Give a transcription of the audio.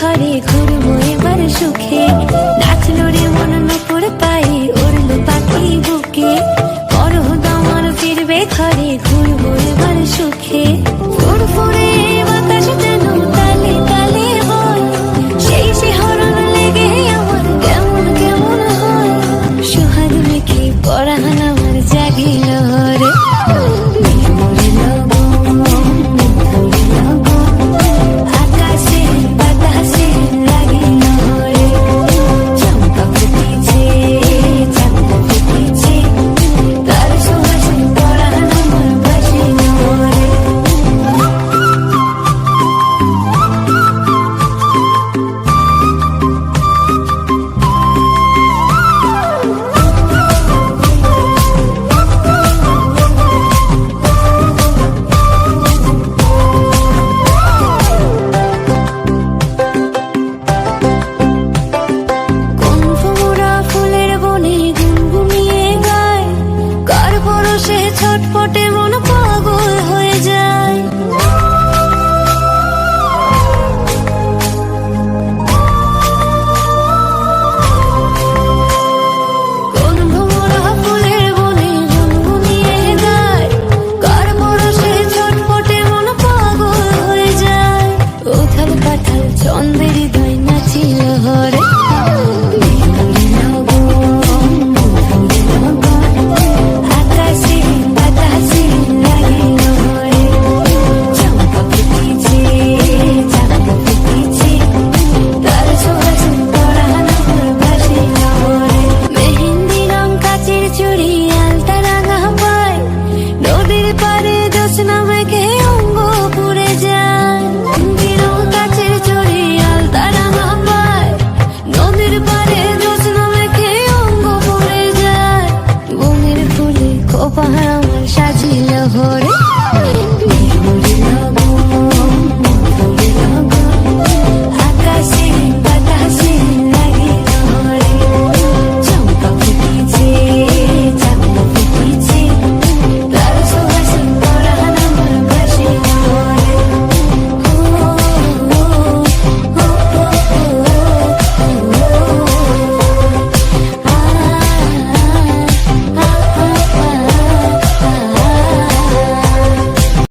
ঘরে ঘুরবো এবার সুখে। নাচলো রে মন নপুর পায়ে, উড়লো পাখি বুকে। পরহ দামার ফিরবে ঘরে ঘুরবো এবার সুখে। লেগে পড়াহানা সে ছটপটে মন উপহার আমার সাজিল ভরে।